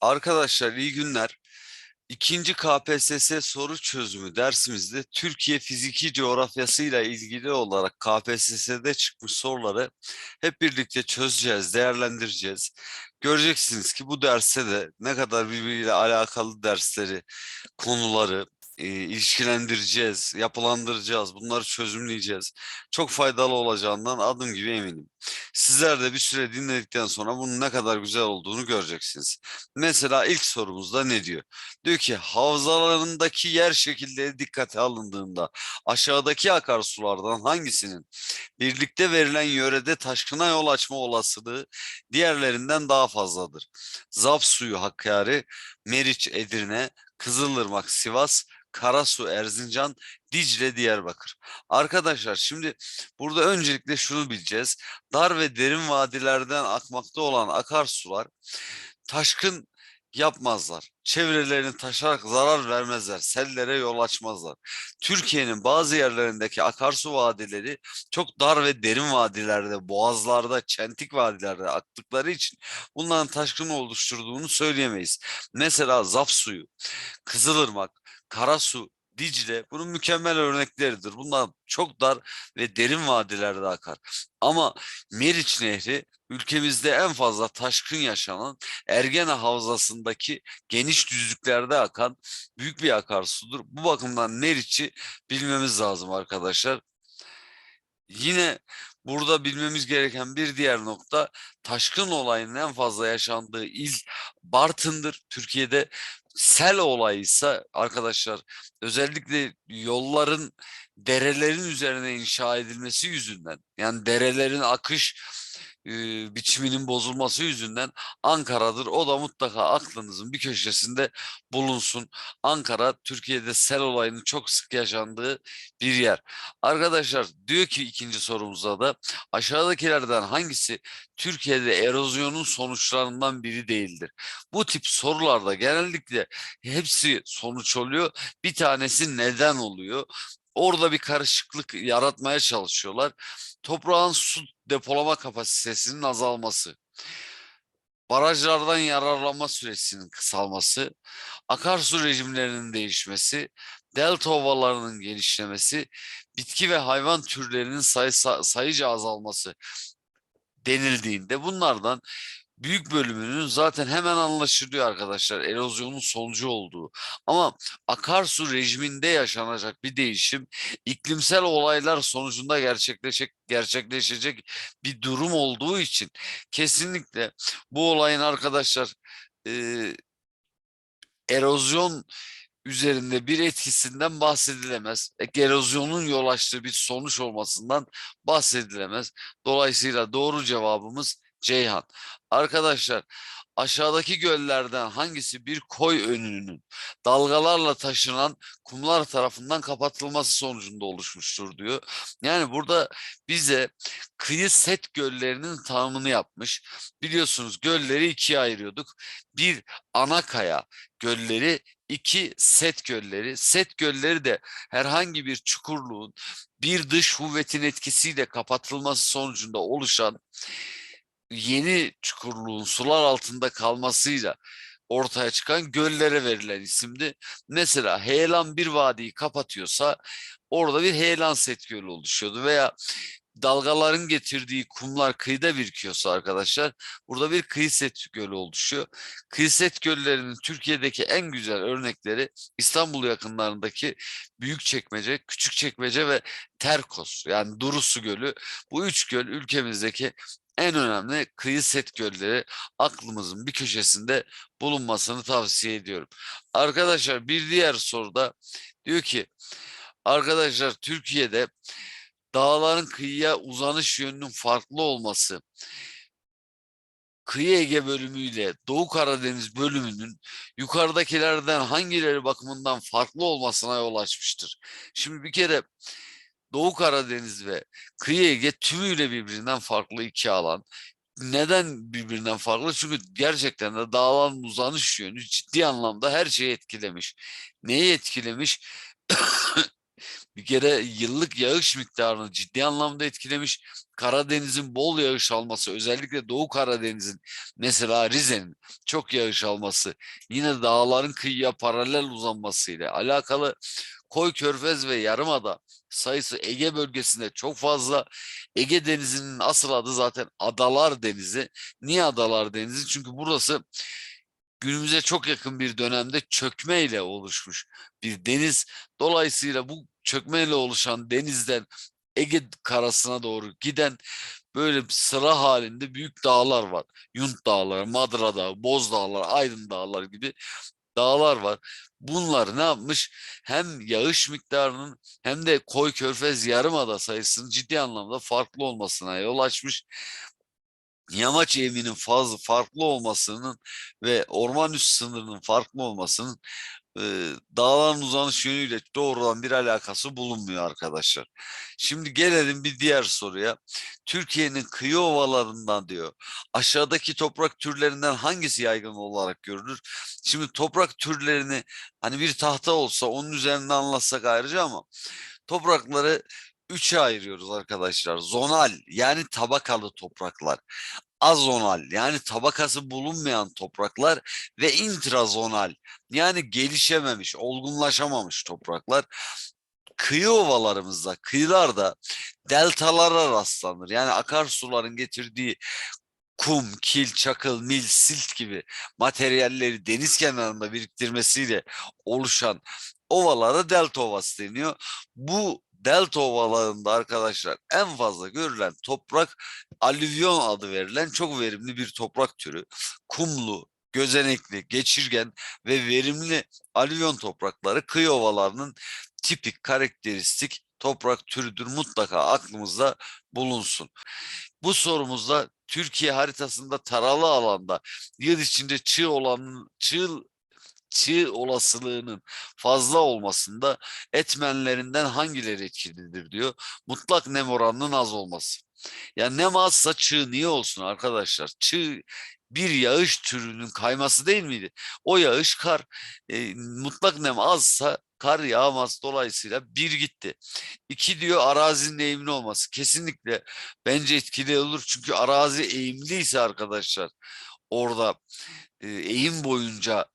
Arkadaşlar iyi günler. İkinci KPSS soru çözümü dersimizde Türkiye fiziki coğrafyasıyla ilgili olarak KPSS'de çıkmış soruları hep birlikte çözeceğiz, değerlendireceğiz. Göreceksiniz ki bu derste de ne kadar birbiriyle alakalı dersleri, konuları e, ilişkilendireceğiz, yapılandıracağız, bunları çözümleyeceğiz. Çok faydalı olacağından adım gibi eminim. Sizler de bir süre dinledikten sonra bunun ne kadar güzel olduğunu göreceksiniz. Mesela ilk sorumuzda ne diyor? Diyor ki havzalarındaki yer şekilleri dikkate alındığında aşağıdaki akarsulardan hangisinin birlikte verilen yörede taşkına yol açma olasılığı diğerlerinden daha fazladır? Zap suyu Hakkari, Meriç Edirne, Kızılırmak Sivas, Karasu Erzincan, Dicle Diyarbakır. Arkadaşlar şimdi burada öncelikle şunu bileceğiz. Dar ve derin vadilerden akmakta olan akarsular taşkın yapmazlar. Çevrelerini taşarak zarar vermezler. Sellere yol açmazlar. Türkiye'nin bazı yerlerindeki akarsu vadileri çok dar ve derin vadilerde, boğazlarda, çentik vadilerde aktıkları için bunların taşkın oluşturduğunu söyleyemeyiz. Mesela Zap suyu, Kızılırmak, Karasu, Dicle bunun mükemmel örnekleridir. Bunlar çok dar ve derin vadilerde akar. Ama Meriç Nehri ülkemizde en fazla taşkın yaşanan Ergene Havzası'ndaki geniş düzlüklerde akan büyük bir akarsudur. Bu bakımdan Meriç'i bilmemiz lazım arkadaşlar. Yine burada bilmemiz gereken bir diğer nokta taşkın olayının en fazla yaşandığı il Bartın'dır. Türkiye'de sel olayı ise arkadaşlar özellikle yolların derelerin üzerine inşa edilmesi yüzünden yani derelerin akış e, biçiminin bozulması yüzünden Ankara'dır. O da mutlaka aklınızın bir köşesinde bulunsun. Ankara Türkiye'de sel olayının çok sık yaşandığı bir yer. Arkadaşlar diyor ki ikinci sorumuzda da aşağıdakilerden hangisi Türkiye'de erozyonun sonuçlarından biri değildir? Bu tip sorularda genellikle hepsi sonuç oluyor. Bir tanesi neden oluyor? Orada bir karışıklık yaratmaya çalışıyorlar. Toprağın su depolama kapasitesinin azalması, barajlardan yararlanma süresinin kısalması, akarsu rejimlerinin değişmesi, delta ovalarının genişlemesi, bitki ve hayvan türlerinin sayı, sayıca azalması denildiğinde bunlardan büyük bölümünün zaten hemen anlaşılıyor arkadaşlar erozyonun sonucu olduğu. Ama akarsu rejiminde yaşanacak bir değişim iklimsel olaylar sonucunda gerçekleşecek gerçekleşecek bir durum olduğu için kesinlikle bu olayın arkadaşlar e, erozyon üzerinde bir etkisinden bahsedilemez. Erozyonun yol açtığı bir sonuç olmasından bahsedilemez. Dolayısıyla doğru cevabımız Ceyhan. Arkadaşlar aşağıdaki göllerden hangisi bir koy önünün dalgalarla taşınan kumlar tarafından kapatılması sonucunda oluşmuştur diyor. Yani burada bize kıyı set göllerinin tanımını yapmış. Biliyorsunuz gölleri ikiye ayırıyorduk. Bir ana kaya gölleri, iki set gölleri. Set gölleri de herhangi bir çukurluğun bir dış kuvvetin etkisiyle kapatılması sonucunda oluşan yeni çukurluğun sular altında kalmasıyla ortaya çıkan göllere verilen isimdi. Mesela heyelan bir vadiyi kapatıyorsa orada bir heyelan set gölü oluşuyordu veya dalgaların getirdiği kumlar kıyıda birikiyorsa arkadaşlar burada bir kıyı set gölü oluşuyor. Kıyı set göllerinin Türkiye'deki en güzel örnekleri İstanbul yakınlarındaki Büyükçekmece, Küçükçekmece ve Terkos yani Durusu Gölü. Bu üç göl ülkemizdeki en önemli kıyı set gölleri aklımızın bir köşesinde bulunmasını tavsiye ediyorum. Arkadaşlar bir diğer soruda diyor ki arkadaşlar Türkiye'de dağların kıyıya uzanış yönünün farklı olması Kıyı Ege bölümüyle Doğu Karadeniz bölümünün yukarıdakilerden hangileri bakımından farklı olmasına yol açmıştır. Şimdi bir kere Doğu Karadeniz ve Kıyı Ege tümüyle birbirinden farklı iki alan. Neden birbirinden farklı? Çünkü gerçekten de dağların uzanış yönü ciddi anlamda her şeyi etkilemiş. Neyi etkilemiş? bir kere yıllık yağış miktarını ciddi anlamda etkilemiş. Karadeniz'in bol yağış alması, özellikle Doğu Karadeniz'in mesela Rize'nin çok yağış alması, yine dağların kıyıya paralel uzanmasıyla alakalı Koy Körfez ve Yarımada sayısı Ege bölgesinde çok fazla. Ege Denizi'nin asıl adı zaten Adalar Denizi. Niye Adalar Denizi? Çünkü burası günümüze çok yakın bir dönemde çökmeyle oluşmuş bir deniz. Dolayısıyla bu çökmeyle oluşan denizden Ege karasına doğru giden böyle sıra halinde büyük dağlar var. Yunt Dağları, Madra Dağı, Boz Dağları, Aydın Dağları gibi dağlar var. Bunlar ne yapmış? Hem yağış miktarının hem de Koy Körfez Yarımada sayısının ciddi anlamda farklı olmasına yol açmış. Yamaç eğiminin fazla farklı olmasının ve orman üst sınırının farklı olmasının dağların uzanış yönüyle doğrudan bir alakası bulunmuyor arkadaşlar. Şimdi gelelim bir diğer soruya. Türkiye'nin kıyı ovalarından diyor. Aşağıdaki toprak türlerinden hangisi yaygın olarak görülür? Şimdi toprak türlerini hani bir tahta olsa onun üzerinde anlatsak ayrıca ama toprakları üçe ayırıyoruz arkadaşlar. Zonal yani tabakalı topraklar azonal yani tabakası bulunmayan topraklar ve intrazonal yani gelişememiş, olgunlaşamamış topraklar kıyı ovalarımızda, kıyılarda deltalara rastlanır. Yani akarsuların getirdiği kum, kil, çakıl, mil, silt gibi materyalleri deniz kenarında biriktirmesiyle oluşan ovalara delta ovası deniyor. Bu delta ovalarında arkadaşlar en fazla görülen toprak alüvyon adı verilen çok verimli bir toprak türü. Kumlu, gözenekli, geçirgen ve verimli alüvyon toprakları kıyı ovalarının tipik karakteristik toprak türüdür. Mutlaka aklımızda bulunsun. Bu sorumuzda Türkiye haritasında taralı alanda yıl içinde çığ olan çığ çığ olasılığının fazla olmasında etmenlerinden hangileri etkilidir diyor. Mutlak nem oranının az olması. Ya nem azsa çığ niye olsun arkadaşlar? Çığ bir yağış türünün kayması değil miydi? O yağış kar. E, mutlak nem azsa kar yağmaz dolayısıyla bir gitti. İki diyor arazinin eğimli olması. Kesinlikle bence etkili olur. Çünkü arazi eğimliyse arkadaşlar orada e, eğim boyunca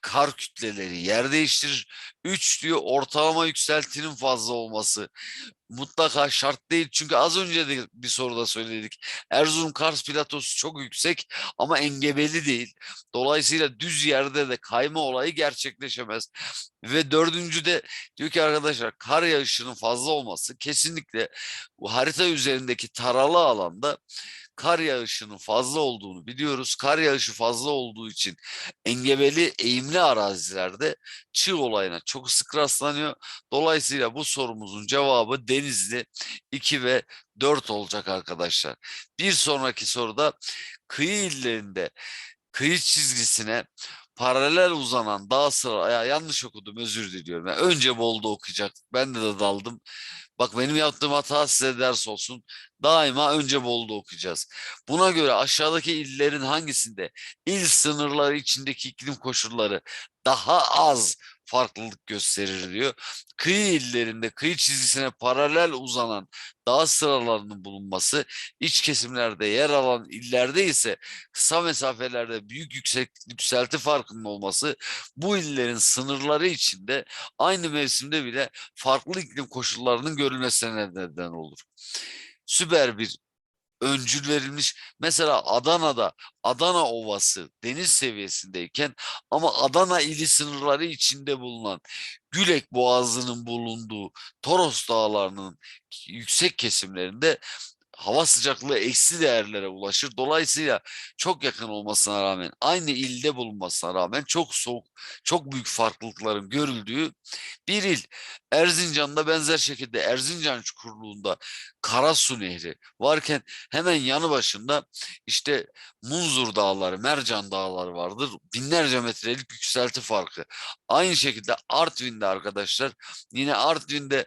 kar kütleleri yer değiştirir. Üç diyor ortalama yükseltinin fazla olması. Mutlaka şart değil. Çünkü az önce de bir soruda söyledik. Erzurum Kars platosu çok yüksek ama engebeli değil. Dolayısıyla düz yerde de kayma olayı gerçekleşemez. Ve dördüncü de diyor ki arkadaşlar kar yağışının fazla olması kesinlikle bu harita üzerindeki taralı alanda kar yağışının fazla olduğunu biliyoruz. Kar yağışı fazla olduğu için engebeli eğimli arazilerde çığ olayına çok sık rastlanıyor. Dolayısıyla bu sorumuzun cevabı Denizli 2 ve 4 olacak arkadaşlar. Bir sonraki soruda kıyı illerinde kıyı çizgisine paralel uzanan dağ sıra ya yanlış okudum özür diliyorum. Yani önce Bol'da okuyacak. Ben de, de daldım. Bak benim yaptığım hata size ders olsun. Daima önce Bolu'da okuyacağız. Buna göre aşağıdaki illerin hangisinde il sınırları içindeki iklim koşulları daha az farklılık gösterir diyor. Kıyı illerinde kıyı çizgisine paralel uzanan dağ sıralarının bulunması, iç kesimlerde yer alan illerde ise kısa mesafelerde büyük yüksek yükselti farkının olması bu illerin sınırları içinde aynı mevsimde bile farklı iklim koşullarının görülmesine neden olur. Süper bir öncül verilmiş. Mesela Adana'da Adana Ovası deniz seviyesindeyken ama Adana ili sınırları içinde bulunan Gülek Boğazı'nın bulunduğu Toros Dağları'nın yüksek kesimlerinde hava sıcaklığı eksi değerlere ulaşır. Dolayısıyla çok yakın olmasına rağmen aynı ilde bulunmasına rağmen çok soğuk, çok büyük farklılıkların görüldüğü bir il. Erzincan'da benzer şekilde Erzincan Çukurluğu'nda Karasu Nehri varken hemen yanı başında işte Munzur Dağları, Mercan Dağları vardır. Binlerce metrelik yükselti farkı. Aynı şekilde Artvin'de arkadaşlar yine Artvin'de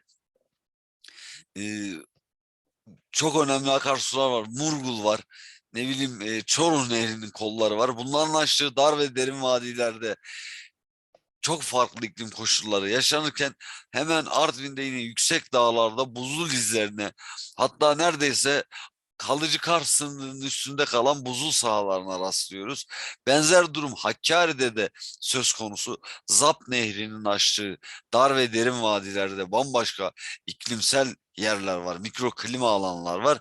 çok önemli akarsular var. Murgul var. Ne bileyim e, Çoruh Nehri'nin kolları var. Bunların açtığı dar ve derin vadilerde çok farklı iklim koşulları yaşanırken hemen Artvin'de yine yüksek dağlarda buzul izlerine hatta neredeyse kalıcı kar sınırının üstünde kalan buzul sahalarına rastlıyoruz. Benzer durum Hakkari'de de söz konusu. Zap Nehri'nin açtığı dar ve derin vadilerde bambaşka iklimsel yerler var, mikroklima alanlar var.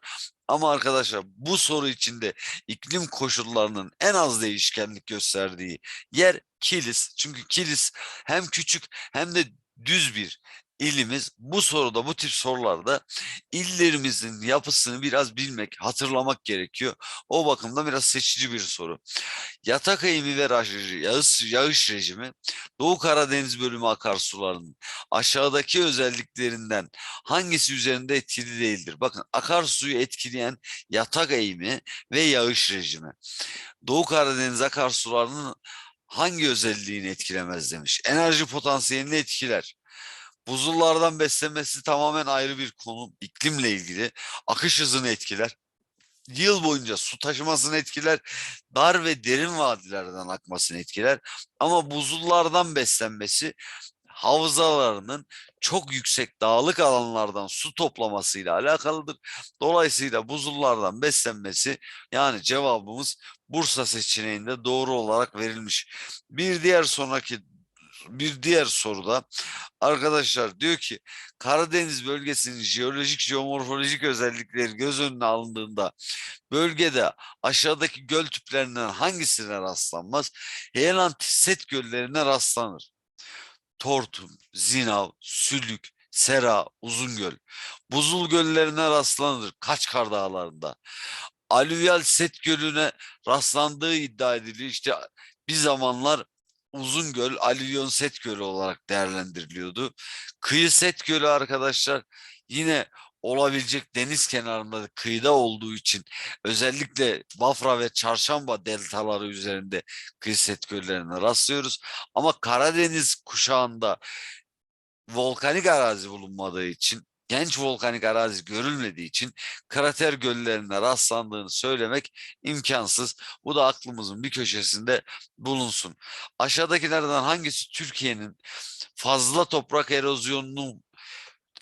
Ama arkadaşlar bu soru içinde iklim koşullarının en az değişkenlik gösterdiği yer Kilis. Çünkü Kilis hem küçük hem de düz bir ilimiz. Bu soruda bu tip sorularda illerimizin yapısını biraz bilmek, hatırlamak gerekiyor. O bakımdan biraz seçici bir soru. Yatak eğimi ve yağış, yağış rejimi Doğu Karadeniz bölümü akarsularının aşağıdaki özelliklerinden hangisi üzerinde etkili değildir? Bakın akarsuyu etkileyen yatak eğimi ve yağış rejimi. Doğu Karadeniz akarsularının hangi özelliğini etkilemez demiş. Enerji potansiyelini etkiler. Buzullardan beslenmesi tamamen ayrı bir konu. İklimle ilgili akış hızını etkiler. Yıl boyunca su taşımasını etkiler. Dar ve derin vadilerden akmasını etkiler. Ama buzullardan beslenmesi havzalarının çok yüksek dağlık alanlardan su toplamasıyla alakalıdır. Dolayısıyla buzullardan beslenmesi yani cevabımız Bursa seçeneğinde doğru olarak verilmiş. Bir diğer sonraki bir diğer soruda arkadaşlar diyor ki Karadeniz bölgesinin jeolojik jeomorfolojik özellikleri göz önüne alındığında bölgede aşağıdaki göl tiplerinden hangisine rastlanmaz? Heyelan set göllerine rastlanır. Tortum, Zinav, Sülük, Sera, Uzungöl. Buzul göllerine rastlanır Kaçkar Dağları'nda. Alüvyal set gölüne rastlandığı iddia ediliyor. İşte bir zamanlar Uzungöl, Alüvyon set gölü olarak değerlendiriliyordu. Kıyı set gölü arkadaşlar yine olabilecek deniz kenarında kıyıda olduğu için özellikle Bafra ve Çarşamba deltaları üzerinde kıyı set göllerine rastlıyoruz. Ama Karadeniz kuşağında volkanik arazi bulunmadığı için genç volkanik arazi görülmediği için krater göllerine rastlandığını söylemek imkansız. Bu da aklımızın bir köşesinde bulunsun. Aşağıdakilerden hangisi Türkiye'nin fazla toprak erozyonunu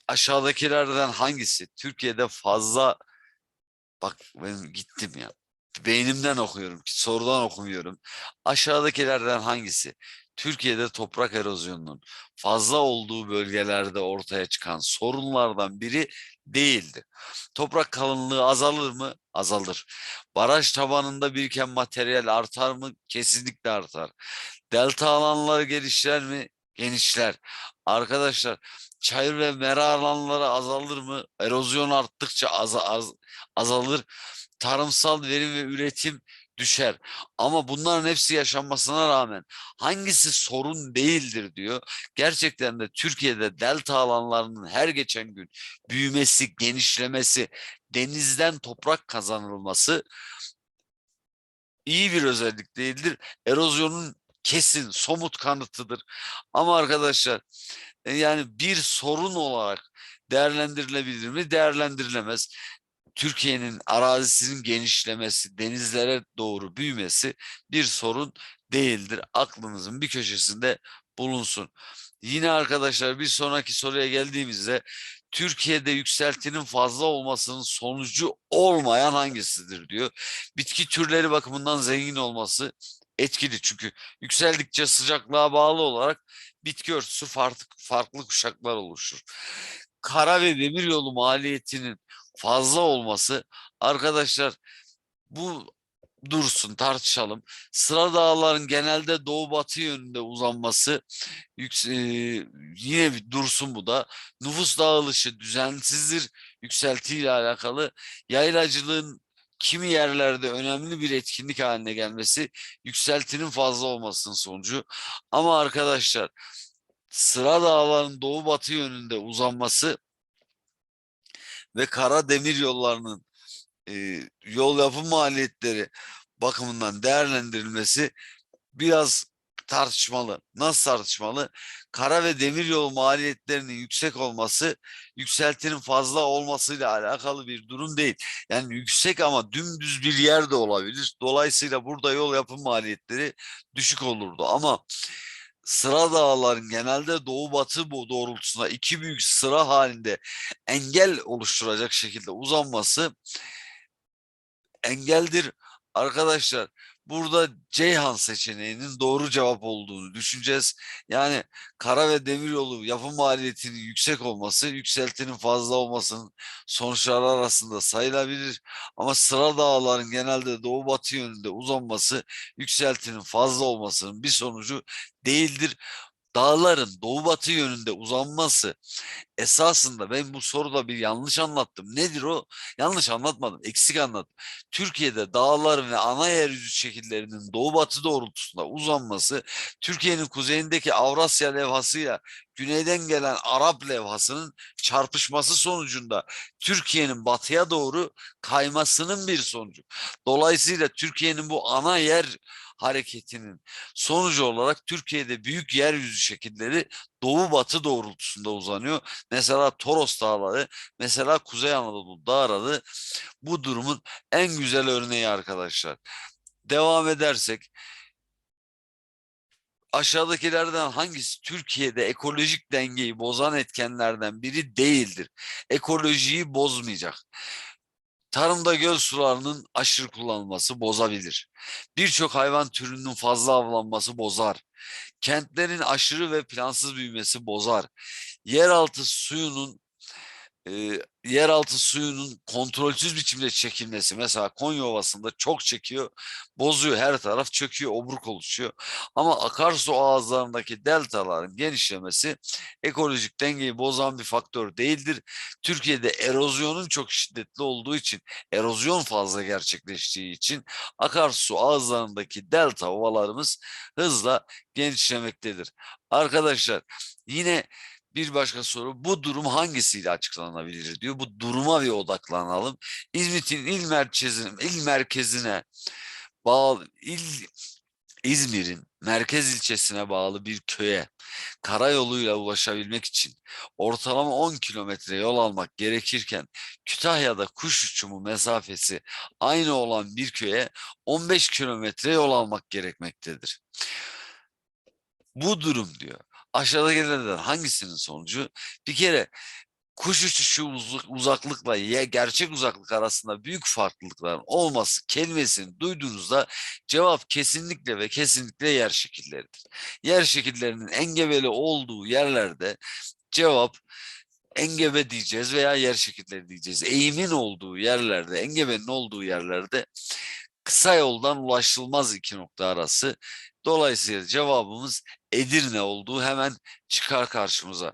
aşağıdakilerden hangisi Türkiye'de fazla bak ben gittim ya beynimden okuyorum sorudan okumuyorum aşağıdakilerden hangisi Türkiye'de toprak erozyonunun fazla olduğu bölgelerde ortaya çıkan sorunlardan biri değildir. Toprak kalınlığı azalır mı? Azalır. Baraj tabanında biriken materyal artar mı? Kesinlikle artar. Delta alanları genişler mi? Genişler. Arkadaşlar çayır ve mera alanları azalır mı? Erozyon arttıkça az, az, azalır. Tarımsal verim ve üretim düşer. Ama bunların hepsi yaşanmasına rağmen hangisi sorun değildir diyor. Gerçekten de Türkiye'de delta alanlarının her geçen gün büyümesi, genişlemesi, denizden toprak kazanılması iyi bir özellik değildir. Erozyonun kesin, somut kanıtıdır. Ama arkadaşlar e, yani bir sorun olarak değerlendirilebilir mi? Değerlendirilemez. Türkiye'nin arazisinin genişlemesi, denizlere doğru büyümesi bir sorun değildir. Aklınızın bir köşesinde bulunsun. Yine arkadaşlar bir sonraki soruya geldiğimizde Türkiye'de yükseltinin fazla olmasının sonucu olmayan hangisidir diyor. Bitki türleri bakımından zengin olması etkili çünkü yükseldikçe sıcaklığa bağlı olarak bitki örtüsü farklı, farklı kuşaklar oluşur. Kara ve demiryolu maliyetinin fazla olması arkadaşlar bu dursun tartışalım. Sıra dağların genelde doğu batı yönünde uzanması e, yine bir dursun bu da. Nüfus dağılışı düzensizdir yükseltiyle alakalı. Yaylacılığın kimi yerlerde önemli bir etkinlik haline gelmesi yükseltinin fazla olmasının sonucu. Ama arkadaşlar sıra dağların doğu batı yönünde uzanması ve kara demir yollarının e, yol yapım maliyetleri bakımından değerlendirilmesi biraz tartışmalı. Nasıl tartışmalı? Kara ve demir yol maliyetlerinin yüksek olması yükseltinin fazla olmasıyla alakalı bir durum değil. Yani yüksek ama dümdüz bir yer de olabilir. Dolayısıyla burada yol yapım maliyetleri düşük olurdu ama sıra dağların genelde doğu batı bu doğrultusunda iki büyük sıra halinde engel oluşturacak şekilde uzanması engeldir. Arkadaşlar burada Ceyhan seçeneğinin doğru cevap olduğunu düşüneceğiz. Yani kara ve demiryolu yapım maliyetinin yüksek olması, yükseltinin fazla olmasının sonuçları arasında sayılabilir. Ama sıra dağların genelde doğu batı yönünde uzanması, yükseltinin fazla olmasının bir sonucu değildir. Dağların doğu batı yönünde uzanması esasında ben bu soruda bir yanlış anlattım. Nedir o? Yanlış anlatmadım. Eksik anlattım. Türkiye'de dağların ve ana yeryüzü şekillerinin doğu batı doğrultusunda uzanması Türkiye'nin kuzeyindeki Avrasya levhasıyla güneyden gelen Arap levhasının çarpışması sonucunda Türkiye'nin batıya doğru kaymasının bir sonucu. Dolayısıyla Türkiye'nin bu ana yer hareketinin sonucu olarak Türkiye'de büyük yeryüzü şekilleri doğu batı doğrultusunda uzanıyor. Mesela Toros Dağları, mesela Kuzey Anadolu Dağları bu durumun en güzel örneği arkadaşlar. Devam edersek aşağıdakilerden hangisi Türkiye'de ekolojik dengeyi bozan etkenlerden biri değildir? Ekolojiyi bozmayacak. Tarımda göl sularının aşırı kullanılması bozabilir. Birçok hayvan türünün fazla avlanması bozar. Kentlerin aşırı ve plansız büyümesi bozar. Yeraltı suyunun e, yeraltı suyunun kontrolsüz biçimde çekilmesi mesela Konya Ovası'nda çok çekiyor, bozuyor her taraf çöküyor, obruk oluşuyor. Ama akarsu ağızlarındaki deltaların genişlemesi ekolojik dengeyi bozan bir faktör değildir. Türkiye'de erozyonun çok şiddetli olduğu için, erozyon fazla gerçekleştiği için akarsu ağızlarındaki delta ovalarımız hızla genişlemektedir. Arkadaşlar yine bir başka soru bu durum hangisiyle açıklanabilir diyor. Bu duruma bir odaklanalım. İzmit'in il merkezine, il merkezine bağlı il İzmir'in merkez ilçesine bağlı bir köye karayoluyla ulaşabilmek için ortalama 10 kilometre yol almak gerekirken Kütahya'da kuş uçumu mesafesi aynı olan bir köye 15 kilometre yol almak gerekmektedir. Bu durum diyor aşağıdakilerden hangisinin sonucu? Bir kere kuş uçuşu uzaklıkla ya gerçek uzaklık arasında büyük farklılıkların olması kelimesini duyduğunuzda cevap kesinlikle ve kesinlikle yer şekilleridir. Yer şekillerinin engebeli olduğu yerlerde cevap engebe diyeceğiz veya yer şekilleri diyeceğiz. Eğimin olduğu yerlerde, engebenin olduğu yerlerde kısa yoldan ulaşılmaz iki nokta arası. Dolayısıyla cevabımız Edirne olduğu hemen çıkar karşımıza.